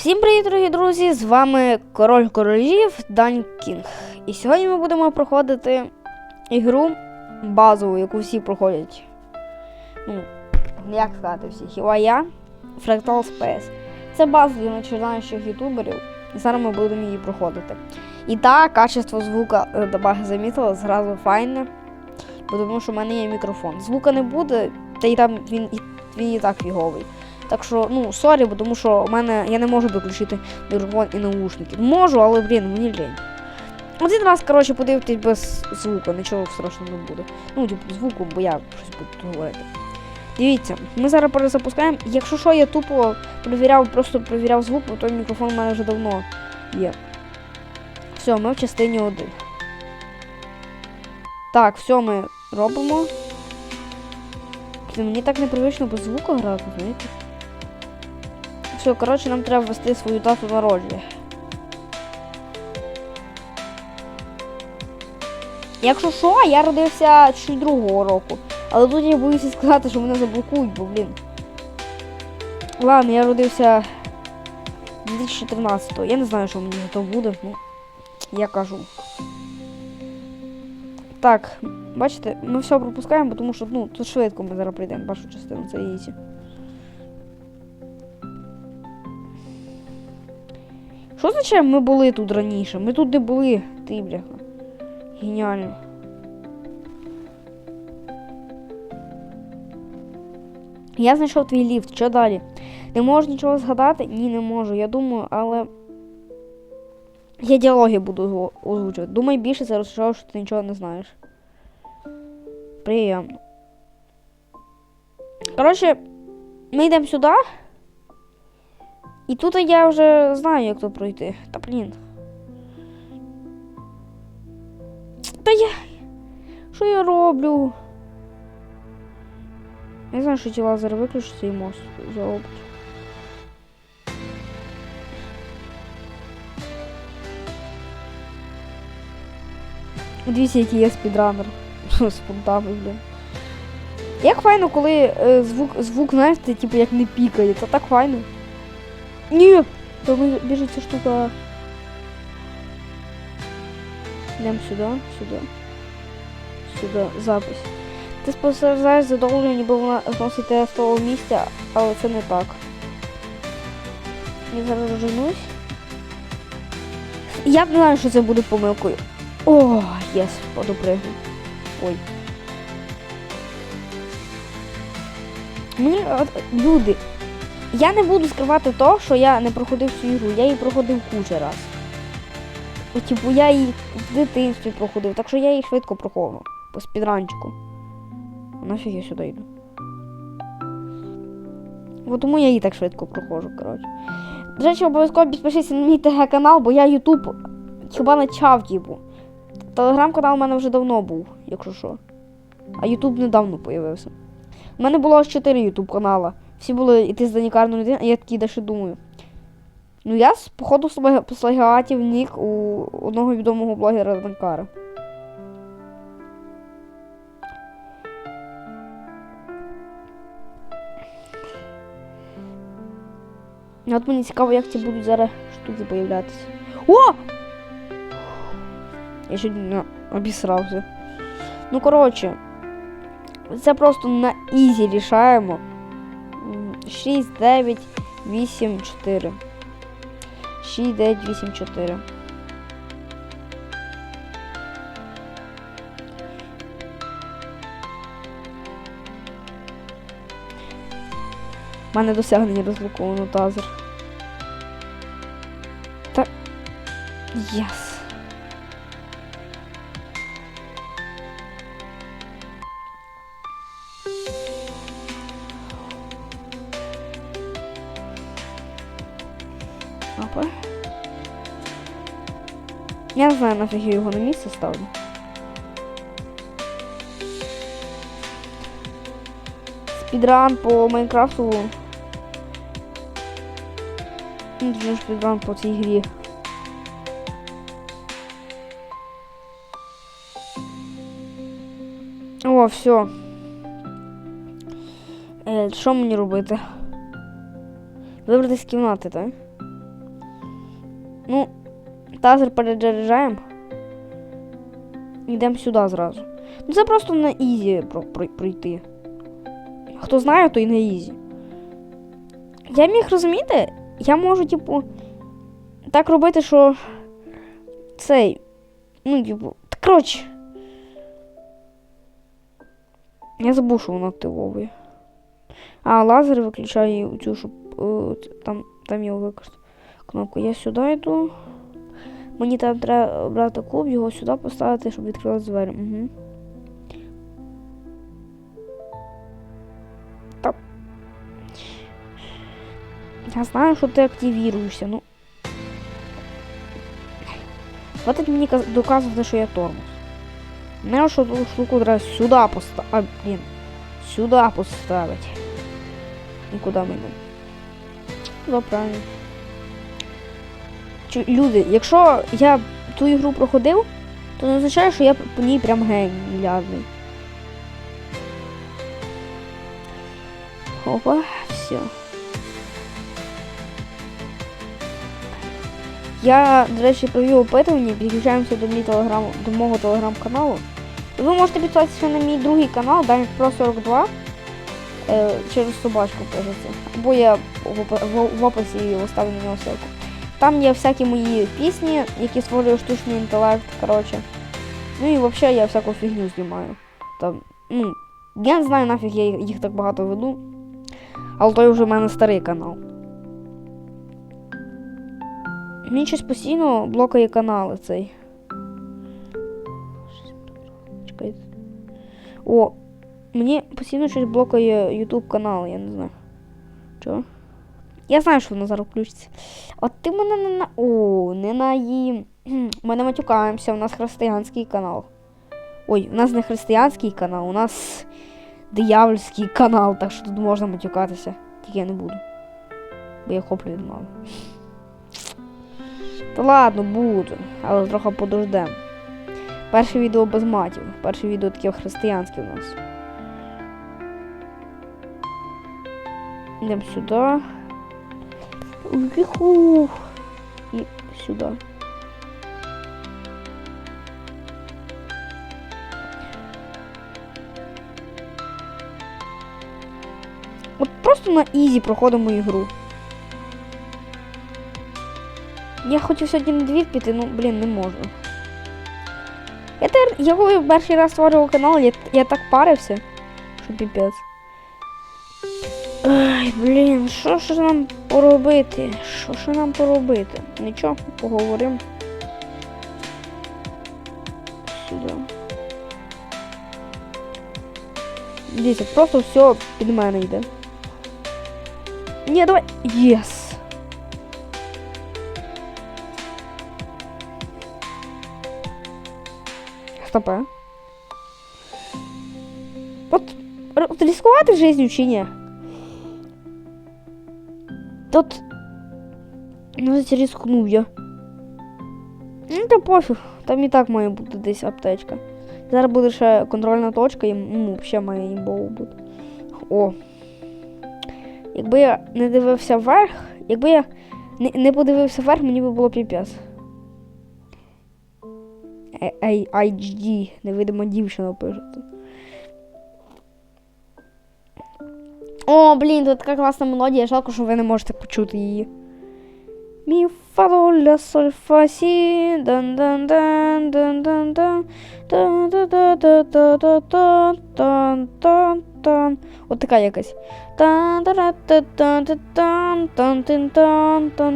Всім привіт, дорогі друзі! З вами Король Королів Дань Кінг. І сьогодні ми будемо проходити ігру базову, яку всі проходять. Ну, як сказати всі, хіба я? Fractal Space. Це база для починаючих ютуберів. І зараз ми будемо її проходити. І так, качество звука е, Дабага замітила, зразу файне. Тому що в мене є мікрофон. Звука не буде, та й там він, він і так фіговий. Так що, ну, сорі, бо тому що в мене я не можу виключити мікрофон і наушники. Можу, але, блін, мені лень. Один раз, коротше, подивитись без звуку, нічого страшного не буде. Ну, типу, звуку, бо я щось буду говорити. Дивіться, ми зараз перезапускаємо. Якщо що, я тупо перевіряв, просто перевіряв звук, бо той мікрофон у мене вже давно є. Все, ми в частині 1. Так, все ми робимо. Мені так непривично без звуку грати, знаєте? Все, коротше, нам треба ввести свою дату народження. Якщо що, я родився 2002 року. Але тут я боюся сказати, що мене заблокують, бо, блін. Ладно, я родився 2013 Я не знаю, що мені то буде, ну. Я кажу. Так, бачите, ми все пропускаємо, тому що ну, тут швидко ми зараз прийдемо першу частину, це ізі. Що означає, ми були тут раніше? Ми тут не були, ти бляха. Геніально. Я знайшов твій ліфт, що далі? Не можеш нічого згадати? Ні, не можу. Я думаю, але. Я діалоги буду озвучувати. Думай більше, це розчарував, що ти нічого не знаєш. Приємно. Коротше, ми йдемо сюди. І тут я вже знаю, як то пройти. Та блін. Та я. Що я роблю? Я знаю, що ті лазери виключаться і мост зробить. Дивіться, який є спідранер. З фонтами, блін. Як файно, коли е, звук, звук, знаєте, типу як не пікає, це так файно. Ви- біжить ця штука. Йдемо сюди, сюди. Сюди, запис. Ти спостерігаєш за довгою, ніби вона зносить з того місця, але це не так. Я зараз розженусь. Я знаю, що це буде помилкою. О, єс, подопригну. Ой. Мені люди. Я не буду скривати то, що я не проходив цю ігру, я її проходив куча раз. Типу, я її в дитинстві проходив, так що я її швидко проходив. По спідранчику. Нафіг я сюди йду. От тому я її так швидко проходжу, коротше. До речі, обов'язково підпишіться на мій ТГ-канал, бо я Ютуб хіба почав, типу. Телеграм-канал у мене вже давно був, якщо що. А Ютуб недавно появився. У мене було аж 4 Ютуб канала. Всі були йти з Данікарну людину, а я такий далі думаю. Ну я походу слаг- сплагіатів нік у одного відомого блогера Данкара. Ну, От мені цікаво, як ці будуть зараз штуки появлятися. О! Я ще не обісрався. Ну, коротше, це просто на ізі рішаємо. М, 6, 9, 8, 4. 6, 9, 8, 4. У мене досягнення розблоковано тазер. Та. Єс. Опа. Я не знаю, нафіг я його на місце ставлю. Спідран по Майнкрафту. Ну, Дуже спідран по цій грі. О, все. Е, що мені робити? Вибрати з кімнати, так? Ну, тазер перезаряджаємо. Йдемо сюди зразу. Ну це просто на ізі про- про- пройти. Хто знає, то і на ізі. Я міг розуміти, я можу, типу, так робити, що цей. Ну, типу, коротше. Я забув, що воно активовує. А, лазер виключає цю, щоб е, ц- там, там його використати. Кнопку. Я сюди йду. Мені там треба брати куб, його сюди поставити, щоб відкрилась двері. Угу. Так. Я знаю, що ти активіруєшся, ну. Хватить мені каз- доказувати, що я тормоз. Не що ту штуку треба сюди поставити. А, блін. Сюди поставити. І ми йдемо? Туди правильно. Люди, якщо я ту ігру проходив, то не означає, що я по ній прям геніальний. Опа, все. Я, до речі, провів опитування, підключаємося до, мій телеграм, до мого телеграм-каналу. Ви можете підписатися на мій другий канал, Данік Про 42, е, через собачку пишеться. Або я в описі оставлю на нього ссылку. Там є всякі мої пісні, які створює штучний інтелект, коротше. Ну і взагалі я всяку фігню знімаю. Там, ну, я не знаю нафіг я їх так багато веду. Але той вже в мене старий канал. Мені щось постійно блокає канали цей. Чекайте. О, мені постійно щось блокає YouTube канал, я не знаю. Чого? Я знаю, що воно зараз включиться. От ти мене не на. О, не на її. Ми не матюкаємося, у нас християнський канал. Ой, у нас не християнський канал, у нас диявольський канал, так що тут можна матюкатися. Тільки я не буду. Бо я хоплю від мами. Та ладно, буду, але трохи подождем. Перше відео без матів. Перше відео таке християнське у нас. Йдемо сюди. Віху. І сюди. От просто на ізі проходимо ігру. Я хотів сьогодні на двір піти, ну блін, не можу. Я я коли перший раз створював канал, я, я так парився, що піпець. Блін, що ж нам поробити? Що ж нам поробити? Нічого, поговоримо. Сюди. Дивіться, просто все під мене йде. Ні, давай. Єс. Стопе. От, р- от ризикувати жизнью чи ні? Тут. Ну, це я. Ну, та пофіг. Там і так має бути десь аптечка. Зараз буде ще контрольна точка і ну, взагалі має імбово бути. О. Якби я не дивився вверх, якби я не, не подивився вверх, мені би було піпець. Е- Ей, HD, невидима дівчина пише. О, блін, тут така класна мелодія, жалко, що ви не можете почути її. Мі фа до ля соль фа сі дан дан дан дан дан дан дан дан дан дан дан дан дан дан дан От така якась. Тан тан та тан тан тан тан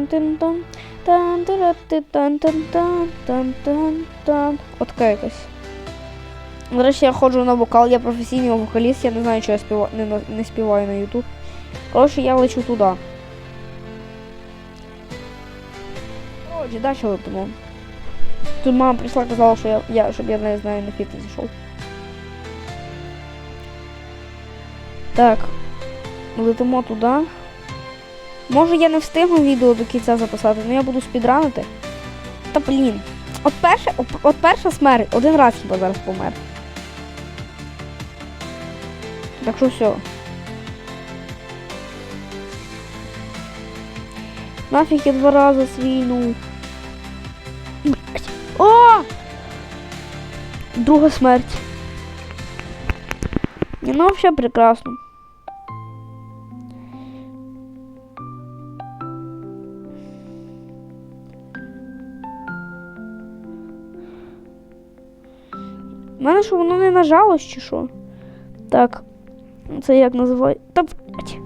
тин тан тан тара ти тан тан тан тан тан тан От така якась. Речі, я ходжу на вокал, я професійний вокаліст, я не знаю, що я співа... не, не співаю на YouTube. Коротше, я лечу туди. Коротше, далі летимо. Тут мама прийшла казала, що я, я щоб я не знаю, на фітнес зійшов. Так. Летимо туди. Може я не встигну відео до кінця записати, але я буду спідранити. Та блін. От перша, от перша смерть, один раз хіба зараз помер. Так що все. Нафіг я два рази свійну. О! Друга смерть. Ну взагалі прекрасно. У мене що воно не нажалось чи що? Так. Це як називає. Та блядь.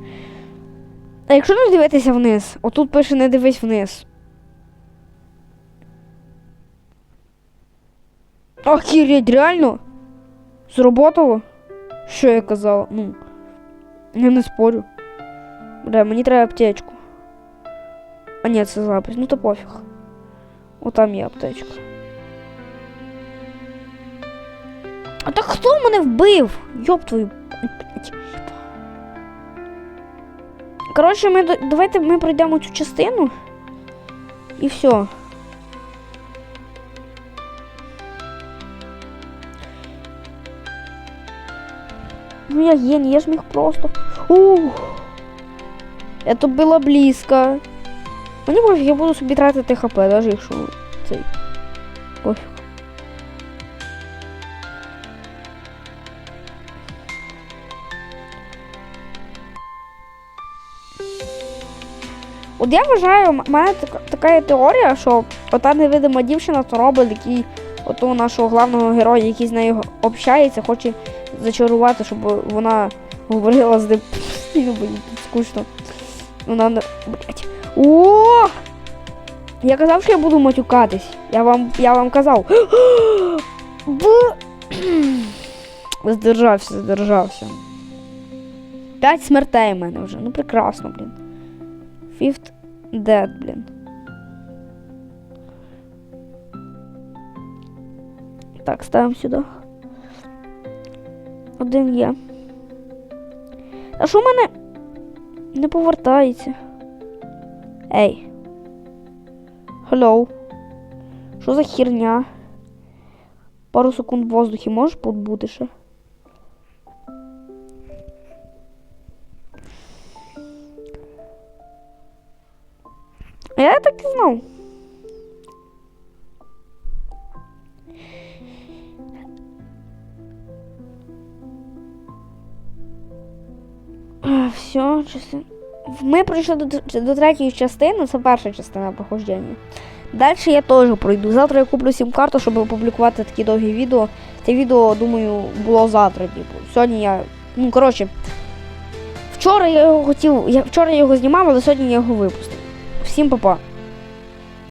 А якщо не дивитися вниз, отут пише не дивись вниз. Охереть, реально? Зроботало? Що я казала? Ну. Я не спорю. Бля, мені треба аптечку. А ні, це запис. Ну то пофіг. О, там є аптечка. А так хто мене вбив? Йоп твою. Коротше, ми давайте ми пройдемо цю частину. І все. Ну я гений, я ж міг просто. Ух. Это було близько. Мені пофіг, я буду собі тратити хп, навіть якщо цей. Пофіг. От я вважаю, в мене така, така теорія, що ота невидима дівчина то робить який отого нашого головного героя, який з нею общається, хоче зачарувати, щоб вона говорила з ним постійно, бо їй тут скучно. Вона не. Блять. О! Я казав, що я буду матюкатись. Я вам, я вам казав. Здержався, здержався. П'ять смертей в мене вже. Ну прекрасно, блін. Fifth dead, блін. Так, ставимо сюди. Один є. А що в мене не повертається? Ей. Hello. Що за херня? Пару секунд в воздухі можеш побути ще? Я так. Все, частин... Ми пройшли до, до третьої частини, це перша частина похождення. Далі я теж пройду. Завтра я куплю сім-карту, щоб опублікувати такі довгі відео. Це відео, думаю, було завтра. Типу. Сьогодні я. Ну, коротше, вчора я його хотів. Я, вчора я його знімав, але сьогодні я його випустив. Всім па-па.